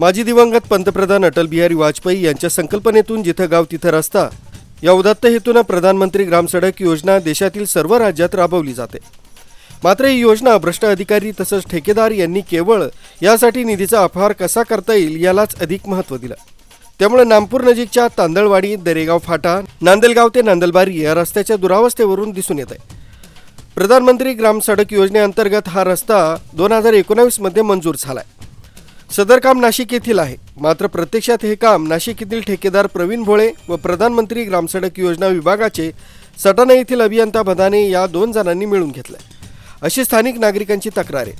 माजी दिवंगत पंतप्रधान अटल बिहारी वाजपेयी यांच्या संकल्पनेतून जिथं गाव तिथं रस्ता या उदात्त हेतूनं प्रधानमंत्री ग्रामसडक योजना देशातील सर्व राज्यात राबवली जाते. मात्र ही योजना भ्रष्ट अधिकारी तसंच ठेकेदार यांनी केवळ यासाठी निधीचा अपहार कसा करता येईल यालाच अधिक महत्त्व दिलं. त्यामुळे नामपूर नजीकच्या तांदळवाडी दरेगाव फाटा नांदलगाव ते नांदलबारी या रस्त्याच्या दुरावस्थेवरून दिसून येत आहे प्रधानमंत्री ग्राम सडक योजनेअंतर्गत हा रस्ता दोन हजार एकोणावीसमध्ये मंजूर झाला आहे सदर काम नाशिक येथील आहे. मात्र प्रत्यक्षात हे काम नाशिक येथील ठेकेदार प्रवीण भोळे व प्रधानमंत्री ग्रामसडक योजना विभागाचे सटाणा येथील अभियंता भदाने या दोन जणांनी मिळून घेतलंय. अशी स्थानिक नागरिकांची तक्रार आहे.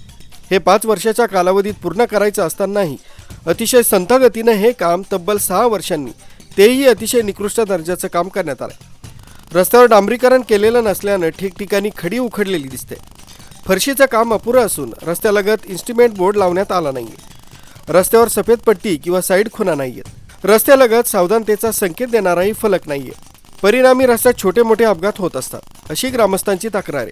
हे पाच वर्षाच्या कालावधीत पूर्ण करायचं असतानाही अतिशय संथगतीनं हे काम तब्बल सहा वर्षांनी तेही अतिशय निकृष्ट दर्जाचं काम करण्यात आलं रस्त्यावर डांबरीकरण केलेलं नसल्यानं ठिकठिकाणी खडी उखडलेली दिसते. फरशीचं काम अपुरं असून रस्त्यालगत इन्स्ट्रुमेंट बोर्ड लावण्यात आला नाहीये. रस्त्यावर सफेद पट्टी किंवा साईड खुणा नाहीयेत. रस्त्यालगत सावधानतेचा संकेत देणाराही फलक नाहीये. परिणामी रस्त्यात छोटे मोठे अपघात होत असतात अशी ग्रामस्थांची तक्रार आहे.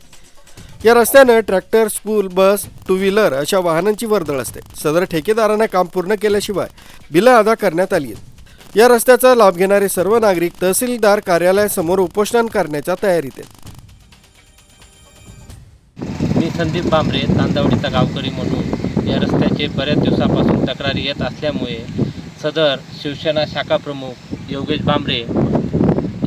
या रस्त्यानं tractor school bus two wheeler अशा वाहनांची वर्दळ असते. सदर ठेकेदारांना काम पूर्ण केल्याशिवाय बिलं अदा करण्यात आली आहेत. या रस्त्याचा लाभ घेणारे सर्व नागरिक तहसीलदार कार्यालयासमोर उपोषण करण्याच्या तयारीत आहेत. मी संदीप बांबरे तांदवडीचा गावकरी म्हणून. या रस्त्याचे बऱ्याच दिवसापासून तक्रारी येत असल्यामुळे सदर शिवसेना शाखा प्रमुख योगेश बांबरे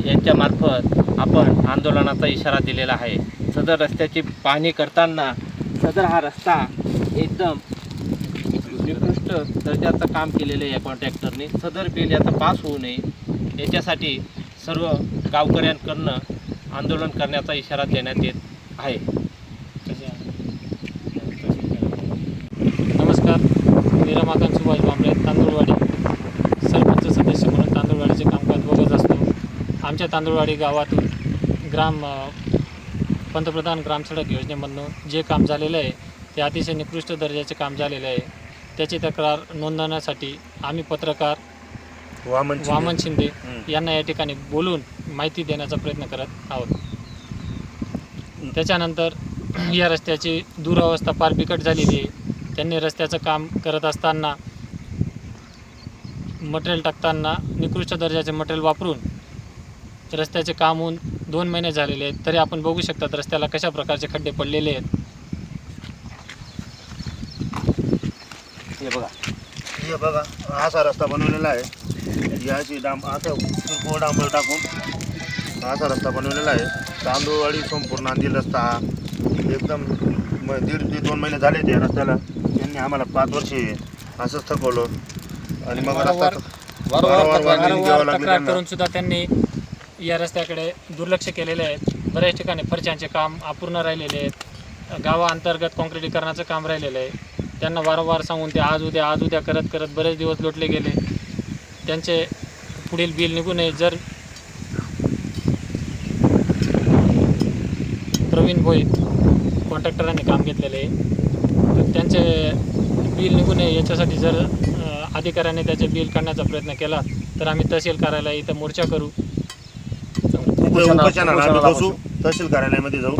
यांच्यामार्फत आपण आंदोलनाचा इशारा दिलेला आहे. सदर रस्त्याची पाहणी करताना सदर हा रस्ता एकदम निकृष्ट दर्जाचं काम केलेलं आहे या कॉन्ट्रॅक्टरने. सदर बिल याचा पास होऊ नये याच्यासाठी सर्व गावकऱ्यांकडनं आंदोलन करण्याचा इशारा देण्यात येत आहे नमस्कार मी रमाकांत सुभाष बांबरे तांदूळवाडी. सरपंच सदस्य म्हणून तांदूळवाडीचे कामकाज बघत असतो. आमच्या तांदूळवाडी गावातून ग्राम पंतप्रधान ग्रामसडक योजनेमधनं जे काम झालेलं आहे ते अतिशय निकृष्ट दर्जाचे काम झालेलं आहे. त्याची तक्रार नोंदवण्यासाठी आम्ही पत्रकार वामन शिंदे. वामन शिंदे. यांना या ठिकाणी बोलून माहिती देण्याचा प्रयत्न करत आहोत. त्याच्यानंतर या रस्त्याची दुरावस्था फार बिकट झालेली आहे. त्यांनी रस्त्याचं काम करत असताना मटेरियल टाकताना निकृष्ट दर्जाचे मटेरियल वापरून रस्त्याचे काम होऊन दोन महिने झालेले आहेत. तरी आपण बघू शकतात रस्त्याला कशा प्रकारचे खड्डे पडलेले आहेत. हे बघा. हे बघा असा रस्ता बनवलेला आहे. याची डांब असं किरकोळ डांबर टाकून असा रस्ता बनवलेला आहे. तांदूळवाडी संपूर्ण नांदी रस्ता हा एकदम म- दीड ते दोन महिने झाले ते रस्त्याला. त्यांनी आम्हाला पाच वर्षे असंच थकवलं. आणि मग रस्ता वारंवार- वारंवार वारंवार घ्यावं वारंवार लागलं तक्रार त्यांना. करून सुद्धा त्यांनी या रस्त्याकडे दुर्लक्ष केलेले आहेत. बऱ्याच ठिकाणी फरच्यांचे काम अपूर्ण राहिलेले आहेत. गावाअंतर्गत काँक्रिटीकरणाचं काम राहिलेलं आहे. त्यांना वारंवार सांगून ते आज उद्या आज उद्या करत करत बरेच दिवस लोटले गेले. त्यांचे पुढील बिल निघू नये. जर प्रवीण भोई कॉन्ट्रॅक्टरांनी काम घेतलेले आहे. याच्यासाठी जर अधिकाऱ्याने त्याचे बिल काढण्याचा प्रयत्न केला तर आम्ही तहसील कार्यालय इथं मोर्चा करू. उपोषणाला बसू. तहसील कार्यालयामध्ये जाऊ.